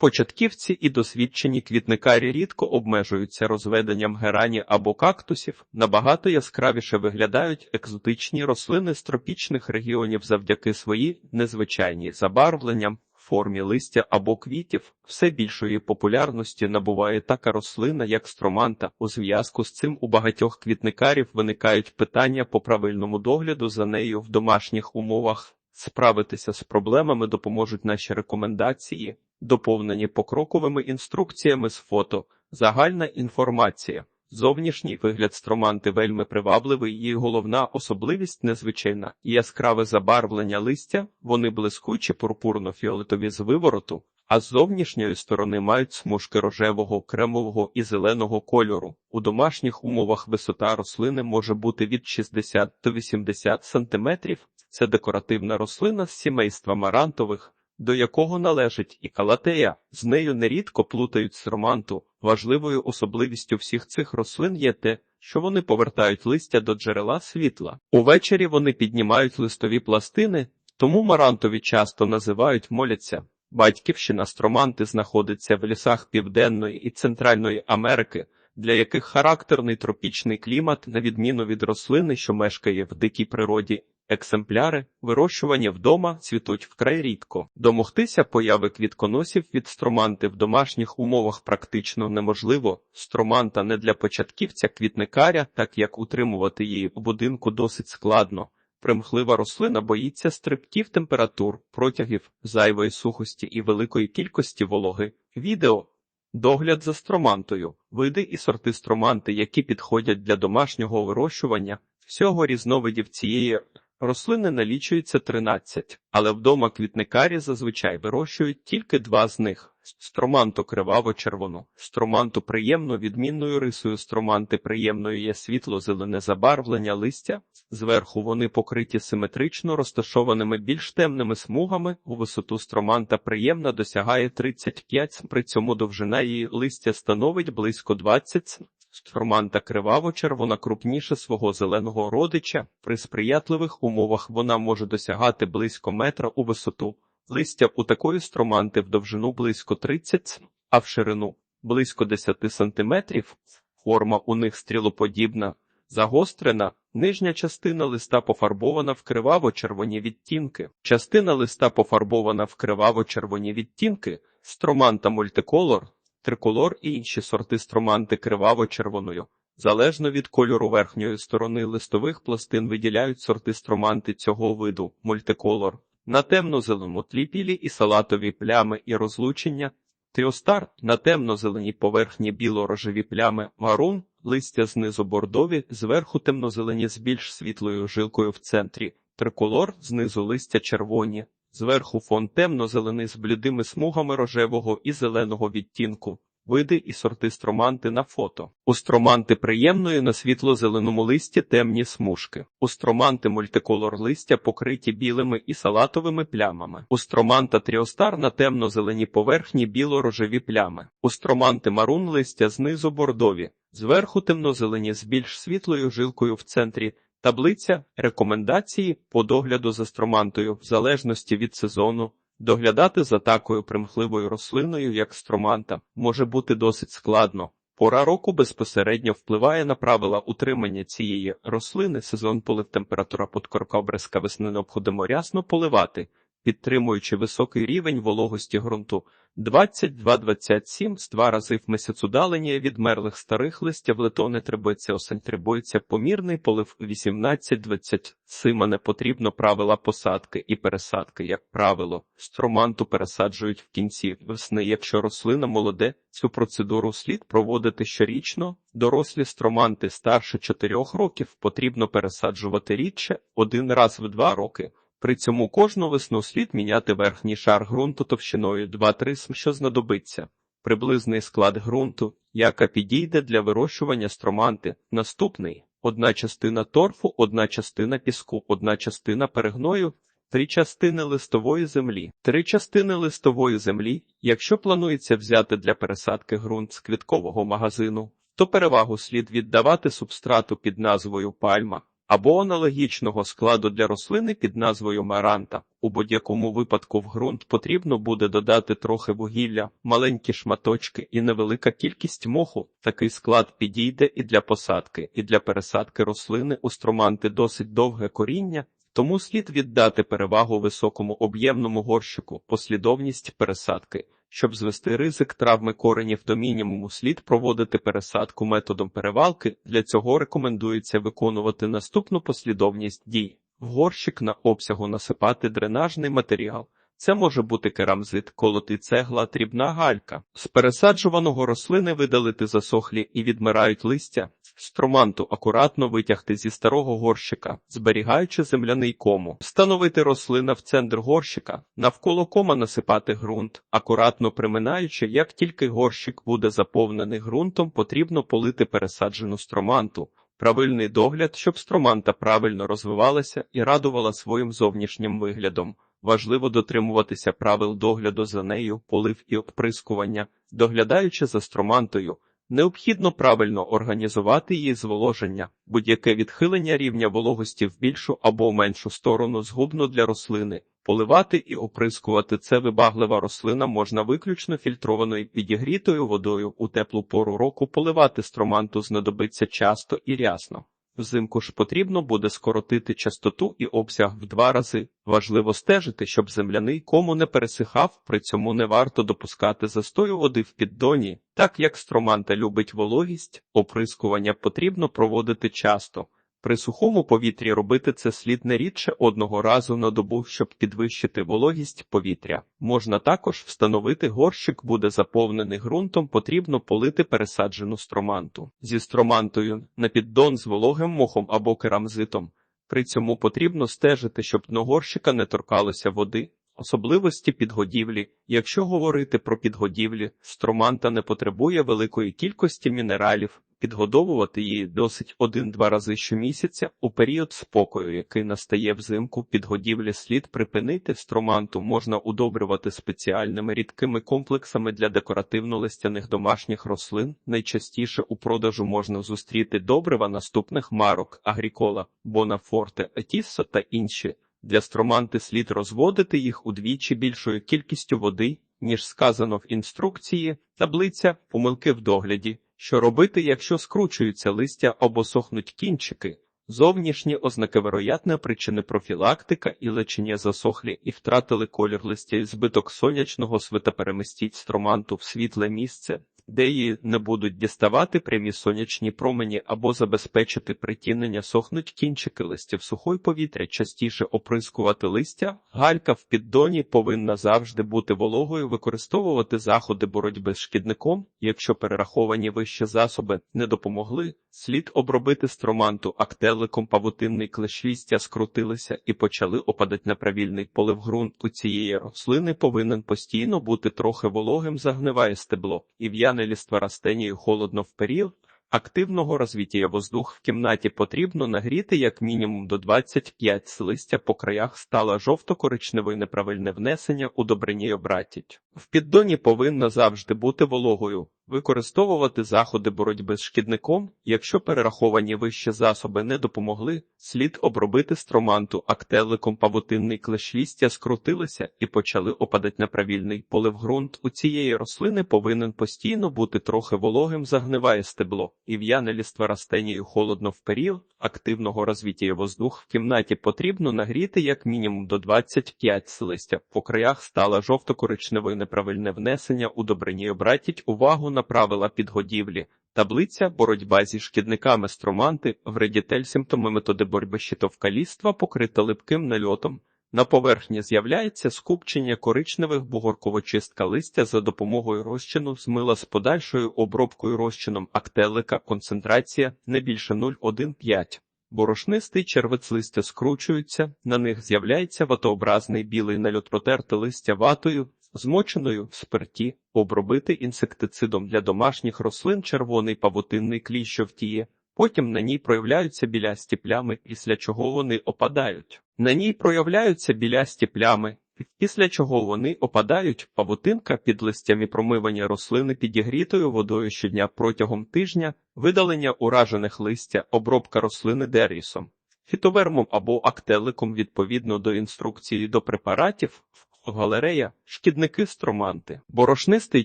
Початківці і досвідчені квітникарі рідко обмежуються розведенням герані або кактусів, набагато яскравіше виглядають екзотичні рослини з тропічних регіонів завдяки своїй незвичайній забарвленням, формі листя або квітів. Все більшої популярності набуває така рослина, як строманта. У зв'язку з цим у багатьох квітникарів виникають питання по правильному догляду за нею в домашніх умовах. Справитися з проблемами допоможуть наші рекомендації, доповнені покроковими інструкціями з фото, загальна інформація. Зовнішній вигляд строманти вельми привабливий, її головна особливість незвичайна яскраве забарвлення листя, вони блискучі пурпурно-фіолетові з вивороту, а з зовнішньої сторони мають смужки рожевого, кремового і зеленого кольору. У домашніх умовах висота рослини може бути від 60 до 80 сантиметрів. Це декоративна рослина з сімейства марантових, до якого належить і калатея. З нею нерідко плутають сроманту. Важливою особливістю всіх цих рослин є те, що вони повертають листя до джерела світла. Увечері вони піднімають листові пластини, тому марантові часто називають моляться. Батьківщина строманти знаходиться в лісах Південної і Центральної Америки, для яких характерний тропічний клімат, на відміну від рослини, що мешкає в дикій природі, Екземпляри, вирощувані вдома, цвітуть вкрай рідко. Домогтися появи квітконосів від строманти в домашніх умовах практично неможливо. Строманта не для початківця квітникаря, так як утримувати її в будинку досить складно. Примхлива рослина боїться стрибків температур, протягів, зайвої сухості і великої кількості вологи. Відео Догляд за стромантою, види і сорти строманти, які підходять для домашнього вирощування. Всього різновидів цієї Рослини налічується 13, але вдома квітникарі зазвичай вирощують тільки два з них: строманту криваво-червону, строманту приємно відмінною рисою строманти приємною є світло-зелене забарвлення листя. Зверху вони покриті симетрично розташованими більш темними смугами. У висоту строманта приємна досягає 35, при цьому довжина її листя становить близько 20 Строманта криваво-червона крупніше свого зеленого родича. При сприятливих умовах вона може досягати близько метра у висоту. Листя у такої строманти в довжину близько 30, а в ширину близько 10 сантиметрів. Форма у них стрілоподібна, загострена. Нижня частина листа пофарбована в криваво-червоні відтінки. Частина листа пофарбована в криваво-червоні відтінки, строманта мультиколор триколор і інші сорти строманти криваво-червоною. Залежно від кольору верхньої сторони листових пластин виділяють сорти строманти цього виду мультиколор. На темно-зеленому тлі білі і салатові плями і розлучення, Тіостар на темно-зеленій поверхні біло-рожеві плями, марун, листя знизу бордові, зверху темно-зелені з більш світлою жилкою в центрі, триколор, знизу листя червоні, Зверху фон темно-зелений з блідими смугами рожевого і зеленого відтінку, види і сорти строманти на фото. У строманти приємної на світло-зеленому листі темні смужки. У строманти мультиколор листя покриті білими і салатовими плямами. У строманта тріостар на темно-зеленій поверхні біло-рожеві плями. У строманти марун листя знизу бордові, зверху темно-зелені з більш світлою жилкою в центрі. Таблиця рекомендації по догляду за стромантою в залежності від сезону. Доглядати за такою примхливою рослиною, як строманта, може бути досить складно. Пора року безпосередньо впливає на правила утримання цієї рослини. Сезон полив температура подкорка обрезка весни необходимо рясно поливати, підтримуючи високий рівень вологості ґрунту. 22-27 з два рази в місяць удалення від мерлих старих листя в летони требується осень требується помірний полив 18-20 Сима не потрібно правила посадки і пересадки, як правило, строманту пересаджують в кінці весни. Якщо рослина молоде, цю процедуру слід проводити щорічно. Дорослі строманти старше 4 років потрібно пересаджувати рідше один раз в 2 роки. При цьому кожну весну слід міняти верхній шар ґрунту товщиною 2-3 см, що знадобиться. Приблизний склад ґрунту, яка підійде для вирощування строманти. Наступний одна частина торфу, одна частина піску, одна частина перегною, три частини листової землі. Три частини листової землі, якщо планується взяти для пересадки ґрунт з квіткового магазину, то перевагу слід віддавати субстрату під назвою пальма або аналогічного складу для рослини під назвою маранта. У будь-якому випадку в ґрунт потрібно буде додати трохи вугілля, маленькі шматочки і невелика кількість моху. Такий склад підійде і для посадки, і для пересадки рослини у строманти досить довге коріння, тому слід віддати перевагу високому об'ємному горщику, послідовність пересадки. Щоб звести ризик травми коренів до мінімуму, слід проводити пересадку методом перевалки. Для цього рекомендується виконувати наступну послідовність дій. В горщик на обсягу насипати дренажний матеріал. Це може бути керамзит, колоти цегла, дрібна галька. З пересаджуваного рослини видалити засохлі і відмирають листя. Строманту акуратно витягти зі старого горщика, зберігаючи земляний кому, встановити рослина в центр горщика, навколо кома насипати ґрунт, акуратно приминаючи, як тільки горщик буде заповнений ґрунтом, потрібно полити пересаджену строманту. Правильний догляд, щоб строманта правильно розвивалася і радувала своїм зовнішнім виглядом. Важливо дотримуватися правил догляду за нею, полив і оприскування, доглядаючи за стромантою. Необхідно правильно організувати її зволоження, будь-яке відхилення рівня вологості в більшу або меншу сторону згубно для рослини. Поливати і оприскувати це вибаглива рослина можна виключно фільтрованою підігрітою водою у теплу пору року. Поливати строманту знадобиться часто і рясно. Взимку ж потрібно буде скоротити частоту і обсяг в два рази. Важливо стежити, щоб земляний кому не пересихав, при цьому не варто допускати застою води в піддоні, так як строманта любить вологість, оприскування потрібно проводити часто. При сухому повітрі робити це слід не рідше одного разу на добу, щоб підвищити вологість повітря. Можна також встановити горщик буде заповнений ґрунтом, потрібно полити пересаджену строманту. Зі стромантою на піддон з вологим мохом або керамзитом. При цьому потрібно стежити, щоб дно горщика не торкалося води. Особливості підгодівлі. Якщо говорити про підгодівлі, строманта не потребує великої кількості мінералів, підгодовувати її досить один-два рази щомісяця у період спокою, який настає взимку. Підгодівлі слід припинити строманту можна удобрювати спеціальними рідкими комплексами для декоративно-листяних домашніх рослин. Найчастіше у продажу можна зустріти добрива наступних марок Агрікола, Бонафорте, Етіссо та інші. Для строманти слід розводити їх удвічі більшою кількістю води, ніж сказано в інструкції, таблиця, помилки в догляді. Що робити, якщо скручуються листя або сохнуть кінчики? Зовнішні ознаки вероятної причини профілактика і лечення засохлі і втратили колір листя і збиток сонячного свита перемістіть строманту в світле місце, де її не будуть діставати прямі сонячні промені або забезпечити притінення сохнуть кінчики листя в сухой повітря, частіше оприскувати листя. Галька в піддоні повинна завжди бути вологою, використовувати заходи боротьби з шкідником. Якщо перераховані вище засоби не допомогли, слід обробити строманту актеликом павутинний клеш листя скрутилися і почали опадати на правільний полив ґрунт. У цієї рослини повинен постійно бути трохи вологим, загниває стебло і в'яне ліства растенію холодно в період. Активного розвітія воздух в кімнаті потрібно нагріти як мінімум до 25 з листя по краях стала жовто-коричневе неправильне внесення удобрені обратіть. В піддоні повинна завжди бути вологою, використовувати заходи боротьби з шкідником. Якщо перераховані вище засоби не допомогли, слід обробити строманту актеликом павутинний клещ лістя скрутилися і почали опадати на правільний полив ґрунт. У цієї рослини повинен постійно бути трохи вологим, загниває стебло і в'яне ліства растенію холодно в період активного розвіття воздух в кімнаті потрібно нагріти як мінімум до 25 з листя. По краях стала жовто-коричневою неправильне внесення удобрені обратіть увагу на правила підгодівлі. Таблиця боротьба зі шкідниками строманти, вредітель симптоми методи боротьби щитовкаліства покрита липким нальотом. На поверхні з'являється скупчення коричневих бугорково-чистка листя за допомогою розчину з мила з подальшою обробкою розчином актелика, концентрація не більше 0,1,5. Борошнистий червець листя скручуються, на них з'являється ватообразний білий нальот протерте листя ватою, змоченою в спирті, обробити інсектицидом для домашніх рослин червоний павутинний клій, що втіє. Потім на ній проявляються білясті плями, після чого вони опадають. На ній проявляються білясті плями, після чого вони опадають павутинка під листями промивання рослини підігрітою водою щодня протягом тижня, видалення уражених листя, обробка рослини дерісом. фітовермом або актеликом відповідно до інструкції до препаратів. Галерея, шкідники строманти. Борошнистий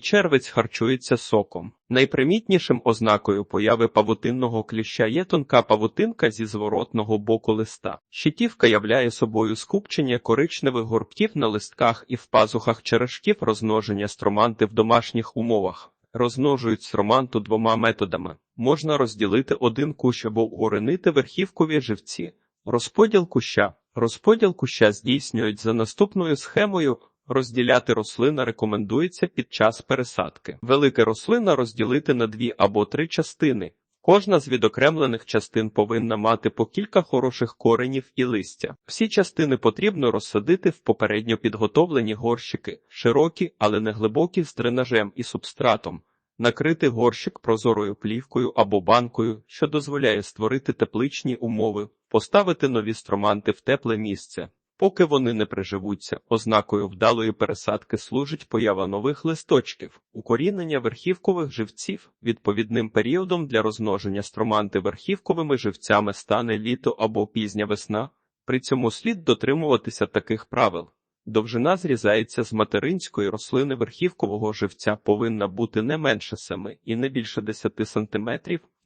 червець харчується соком. Найпримітнішим ознакою появи павутинного кліща є тонка павутинка зі зворотного боку листа. Щитівка являє собою скупчення коричневих горбків на листках і в пазухах черешків розмноження строманти в домашніх умовах. Розмножують строманту двома методами. Можна розділити один кущ або уринити верхівкові живці. Розподіл куща. Розподіл куща здійснюють за наступною схемою. Розділяти рослина рекомендується під час пересадки. Велике рослина розділити на дві або три частини. Кожна з відокремлених частин повинна мати по кілька хороших коренів і листя. Всі частини потрібно розсадити в попередньо підготовлені горщики, широкі, але не глибокі з дренажем і субстратом. Накрити горщик прозорою плівкою або банкою, що дозволяє створити тепличні умови, поставити нові строманти в тепле місце. Поки вони не приживуться, ознакою вдалої пересадки служить поява нових листочків, укорінення верхівкових живців. Відповідним періодом для розмноження строманти верхівковими живцями стане літо або пізня весна. При цьому слід дотримуватися таких правил. Довжина зрізається з материнської рослини верхівкового живця повинна бути не менше 7 і не більше 10 см.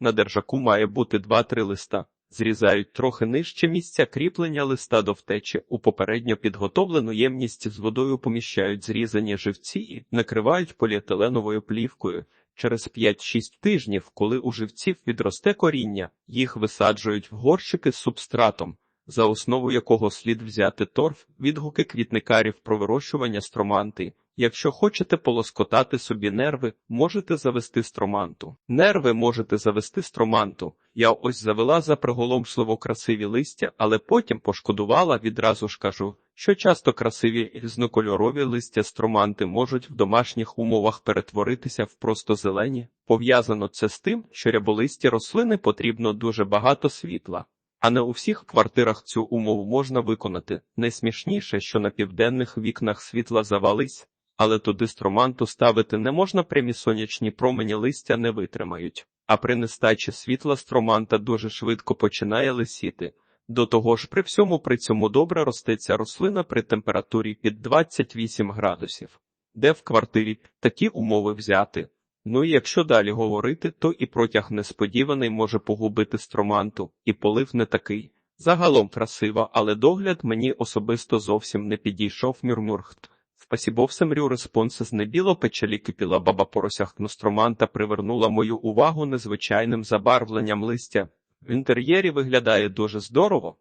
На держаку має бути 2-3 листа. Зрізають трохи нижче місця кріплення листа до втечі. У попередньо підготовлену ємність з водою поміщають зрізані живці і накривають поліетиленовою плівкою. Через 5-6 тижнів, коли у живців відросте коріння, їх висаджують в горщики з субстратом за основу якого слід взяти торф, відгуки квітникарів про вирощування строманти. Якщо хочете полоскотати собі нерви, можете завести строманту. Нерви можете завести строманту. Я ось завела за приголомшливо красиві листя, але потім пошкодувала, відразу ж кажу, що часто красиві різнокольорові листя строманти можуть в домашніх умовах перетворитися в просто зелені. Пов'язано це з тим, що ряболисті рослини потрібно дуже багато світла. А не у всіх квартирах цю умову можна виконати. Найсмішніше, що на південних вікнах світла завались, але туди строманту ставити не можна прямі сонячні промені листя не витримають, а при нестачі світла строманта дуже швидко починає лисіти. До того ж, при всьому при цьому добре ростеться рослина при температурі під 28 градусів, де в квартирі такі умови взяти. Ну і якщо далі говорити, то і протяг несподіваний може погубити строманту, і полив не такий. Загалом красива, але догляд мені особисто зовсім не підійшов мюрмюрхт. Спасібовсем рю респонсис не печалі кипіла баба поросяхну строманта привернула мою увагу незвичайним забарвленням листя. В інтер'єрі виглядає дуже здорово.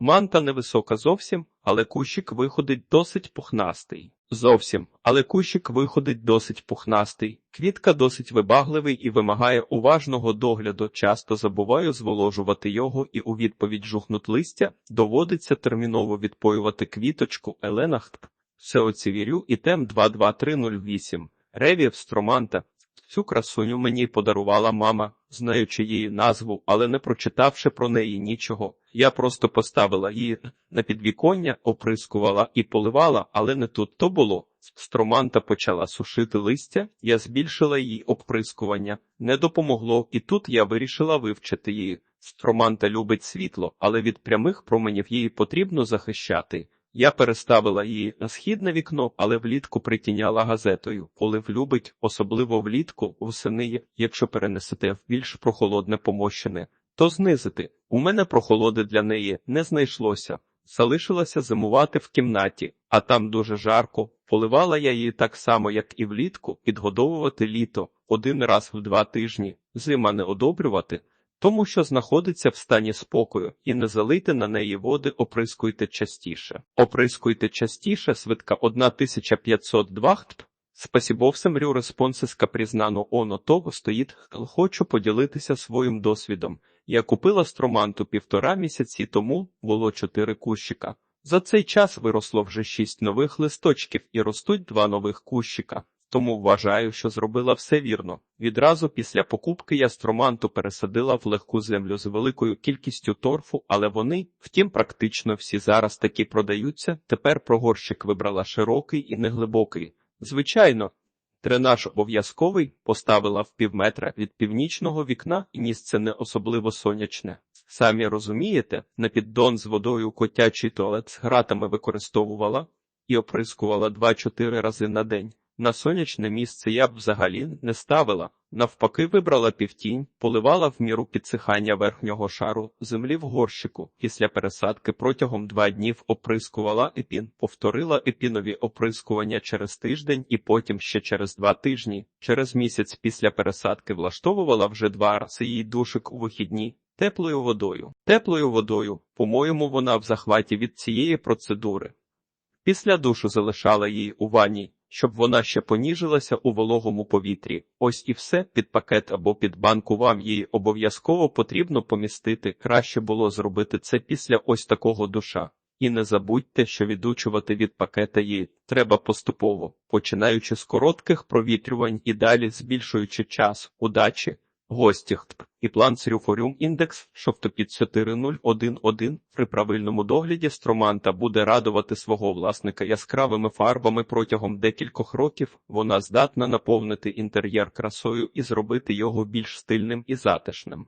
Манта невисока зовсім, але кущик виходить досить пухнастий. Зовсім, але кущик виходить досить пухнастий. Квітка досить вибагливий і вимагає уважного догляду. Часто забуваю зволожувати його, і у відповідь жухнут листя доводиться терміново відпоювати квіточку Еленахт. Сеоцівірю і тем 22308. Ревів строманта. Цю красуню мені подарувала мама, знаючи її назву, але не прочитавши про неї нічого. Я просто поставила її на підвіконня, оприскувала і поливала, але не тут то було. Строманта почала сушити листя, я збільшила її оприскування. Не допомогло, і тут я вирішила вивчити її. Строманта любить світло, але від прямих променів її потрібно захищати. Я переставила її на східне вікно, але влітку притіняла газетою. Олив любить, особливо влітку, восени, якщо перенесете в більш прохолодне помощене, то знизити. У мене прохолоди для неї не знайшлося. Залишилася зимувати в кімнаті, а там дуже жарко. Поливала я її так само, як і влітку, підгодовувати літо один раз в два тижні, зима не одобрювати тому що знаходиться в стані спокою, і не залийте на неї води, оприскуйте частіше. Оприскуйте частіше, свитка 1502 Спасібовсем рю респонсис капрізнано оно того стоїть, хочу поділитися своїм досвідом. Я купила строманту півтора місяці тому, було чотири кущика. За цей час виросло вже шість нових листочків і ростуть два нових кущика тому вважаю, що зробила все вірно. Відразу після покупки я строманту пересадила в легку землю з великою кількістю торфу, але вони, втім, практично всі зараз такі продаються. Тепер прогорщик вибрала широкий і неглибокий. Звичайно, тренаж обов'язковий поставила в півметра від північного вікна і місце не особливо сонячне. Самі розумієте, на піддон з водою котячий туалет з гратами використовувала і оприскувала 2-4 рази на день. На сонячне місце я б взагалі не ставила. Навпаки, вибрала півтінь, поливала в міру підсихання верхнього шару землі в горщику. Після пересадки протягом два днів оприскувала епін, повторила епінові оприскування через тиждень і потім ще через два тижні. Через місяць після пересадки влаштовувала вже два рази їй душик у вихідні. Теплою водою. Теплою водою, по-моєму, вона в захваті від цієї процедури. Після душу залишала її у ванні, щоб вона ще поніжилася у вологому повітрі. Ось і все під пакет або під банку вам її обов'язково потрібно помістити. Краще було зробити це після ось такого душа. І не забудьте, що відучувати від пакета її треба поступово, починаючи з коротких провітрювань і далі збільшуючи час. Удачі! Гості ХТП і план Срюфоріум індекс шовтопід 4011 при правильному догляді строманта буде радувати свого власника яскравими фарбами протягом декількох років. Вона здатна наповнити інтер'єр красою і зробити його більш стильним і затишним.